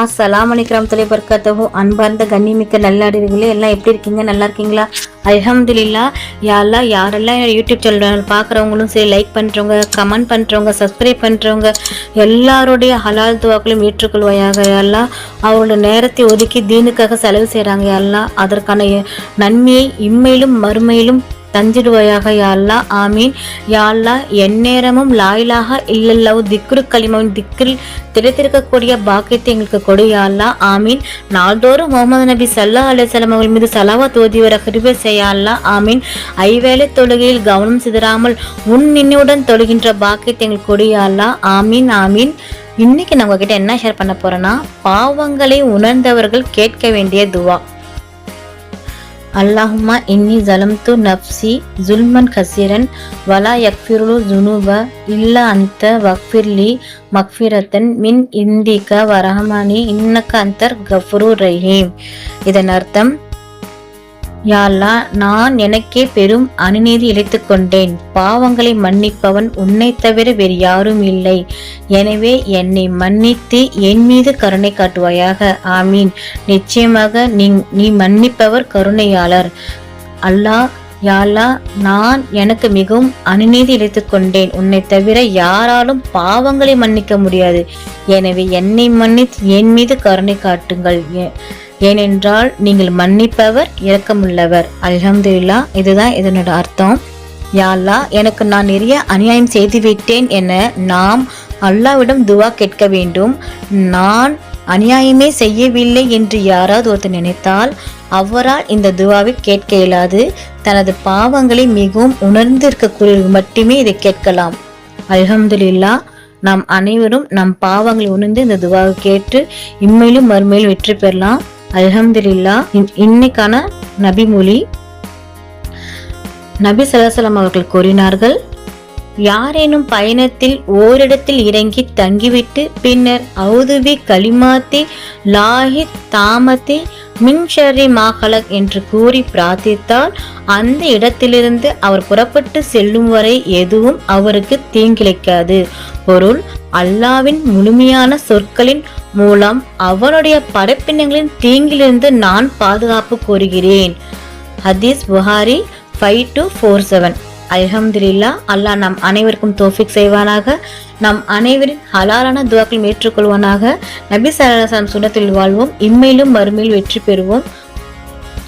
அஸ்லாம் அலைக்கும் தலை பர்க்கத்தஹு அன்பார்ந்த கண்ணிமிக்க நல்லடிகளே எல்லாம் எப்படி இருக்கீங்க? நல்லா இருக்கீங்களா? அல்ஹம்துலில்லா. யாரெல்லாம் யாரெல்லாம் யூடியூப் சேனல் பார்க்குறவங்களும் சரி லைக் பண்ணுறவங்க கமெண்ட் பண்ணுறவங்க சப்ஸ்கிரைப் பண்ணுறவங்க எல்லாருடைய ஹலால் துவாக்களும் ஏற்றுக்கொள்வாயாக. யாரெல்லாம் அவங்களோட நேரத்தை ஒதுக்கி தீனுக்காக செலவு செய்கிறாங்க யாரெல்லாம் அதற்கான நன்மையை இம்மையிலும் மறுமையிலும் தந்திடுவாயாக யாழ்லா ஆமீன். யாழ்லா எந்நேரமும் லாயிலாக இல்லல்லவு திக்ரு களிமவின் திக்கில் திரைத்திருக்கக்கூடிய பாக்கியத்தை எங்களுக்கு கொடு யாழ்லா ஆமீன். நாள்தோறும் முகமது நபி சல்லா அலுவலம் அவர்கள் மீது சலாவா தோதி வர கிருபை செய்யாள்லா ஆமீன். ஐவேளை தொழுகையில் கவனம் சிதறாமல் உன் நின்னுடன் தொழுகின்ற பாக்கியத்தை எங்களுக்கு கொடு யாழ்லா ஆமீன் ஆமீன். இன்னைக்கு நான் உங்ககிட்ட என்ன ஷேர் பண்ண போறேன்னா பாவங்களை உணர்ந்தவர்கள் கேட்க வேண்டிய துவா. அல்லாஹுமா இன்னி ஜலம்து நப்சி ஜுல்மன் கசீரன் வலா யக்ஃபிருலு ஜுனூப இல்ல அந்த வக்ஃபிர்லி மக்ஃபிரத்தன் மின் இந்திக வரஹமானி இன்னக்க அந்தர் கஃபுரு ரஹீம். இதன் அர்த்தம் யாழ்லா நான் எனக்கே பெரும் அநீதி இழைத்து கொண்டேன். பாவங்களை மன்னிப்பவன் உன்னை தவிர வேறு யாரும் இல்லை. எனவே என்னை மன்னித்து என் மீது கருணை காட்டுவாயாக. ஆமீன். நிச்சயமாக நீ நீ மன்னிப்பவர் கருணையாளர். அல்லாஹ் யாழ்லா நான் எனக்கு மிகவும் அநீதி இழைத்து கொண்டேன். உன்னை தவிர யாராலும் பாவங்களை மன்னிக்க முடியாது. எனவே என்னை மன்னித்து என் மீது கருணை காட்டுங்கள். ஏ- ஏனென்றால் நீங்கள் மன்னிப்பவர் இரக்கமுள்ளவர். அல்ஹம்துலில்லா இதுதான் இதனோட அர்த்தம். யாழ்லா எனக்கு நான் நிறைய அநியாயம் செய்துவிட்டேன் என நாம் அல்லாவிடம் துவா கேட்க வேண்டும். நான் அநியாயமே செய்யவில்லை என்று யாராவது ஒருத்தர் நினைத்தால் அவரால் இந்த துவாவை கேட்க இயலாது. தனது பாவங்களை மிகவும் உணர்ந்து மட்டுமே இதை கேட்கலாம். அல்ஹம்துலில்லா நாம் அனைவரும் நம் பாவங்களை உணர்ந்து இந்த துவாவை கேட்டு இம்மையிலும் மறுமையிலும் வெற்றி பெறலாம். அலமதுல்லா இன்னைக்கான நபிமொழி நபி ஸல்லல்லாஹு அவர்கள் கூறினார்கள் யாரேனும் பயணத்தில் ஓரிடத்தில் இறங்கி தங்கிவிட்டு பின்னர் அவுதுபி கலிமாத்தி லாஹி தாமத்தி மின்ஷரி மாகலக் என்று கூறி பிரார்த்தித்தால் அந்த இடத்திலிருந்து அவர் புறப்பட்டு செல்லும் வரை எதுவும் அவருக்கு தீங்கிழைக்காது. பொருள் அல்லாவின் முழுமையான சொற்களின் மூலம் அவனுடைய படைப்பினங்களின் தீங்கிலிருந்து நான் பாதுகாப்பு கோருகிறேன். ஹதீஸ் Bukhari five two four seven அல்ஹம்துலில்லா அல்லாஹ் நம் அனைவருக்கும் தோஃபிக் செய்வானாக. நம் அனைவரின் ஹலாலான துவாக்களும் ஏற்றுக்கொள்வானாக. நபி சலாசலம் சுனத்தில் வாழ்வோம். இம்மையிலும் மறுமையில் வெற்றி பெறுவோம்.